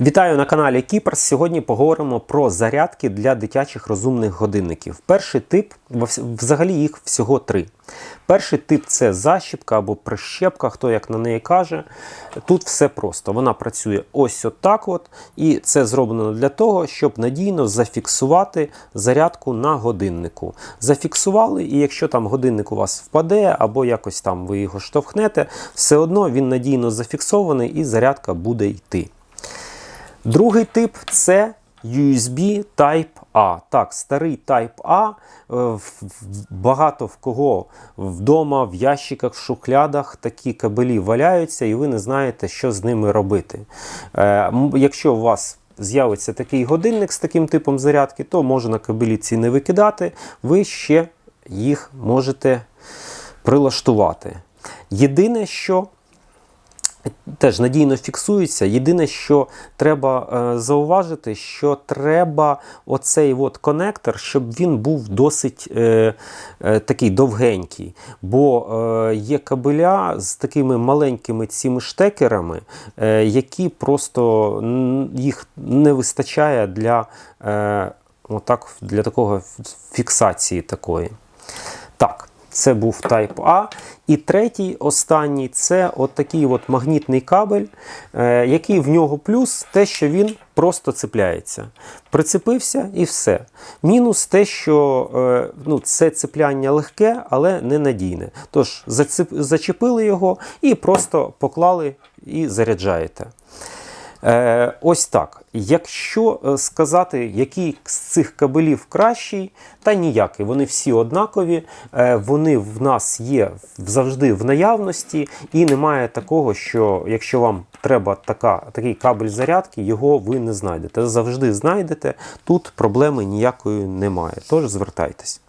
Вітаю на каналі Кіперс. Сьогодні поговоримо про зарядки для дитячих розумних годинників. Перший тип, взагалі їх всього три. Перший тип це защіпка або прищепка, хто як на неї каже. Тут все просто. Вона працює ось отак. От, і це зроблено для того, щоб надійно зафіксувати зарядку на годиннику. Зафіксували, і якщо там годинник у вас впаде, або якось там ви його штовхнете, все одно він надійно зафіксований і зарядка буде йти. Другий тип це USB Type-A. Так, старий Type-A. е, Багато в кого вдома, в ящиках, в шухлядах такі кабелі валяються, і ви не знаєте, що з ними робити. Е, Якщо у вас з'явиться такий годинник з таким типом зарядки, то можна кабелі ці не викидати, ви ще їх можете прилаштувати. Єдине, що теж надійно фіксується. Єдине, що треба е, зауважити, що треба оцей от конектор, щоб він був досить е, е, такий довгенький. Бо е, є кабеля з такими маленькими цими штекерами, е, які просто їх не вистачає для, е, отак, для такого фіксації такої. Так. Це був Type A. І третій, останній це от такий от магнітний кабель, е, який в нього плюс те, що він просто цепляється. Прицепився і все. Мінус те, що е, ну, це цепляння легке, але ненадійне. Тож зачепили його і просто поклали і заряджаєте. Е, ось так. Якщо е, сказати, який з цих кабелів кращий, та ніякий. Вони всі однакові, е, вони в нас є завжди в наявності, і немає такого, що якщо вам треба така, такий кабель зарядки, його ви не знайдете. Завжди знайдете. Тут проблеми ніякої немає. Тож звертайтесь.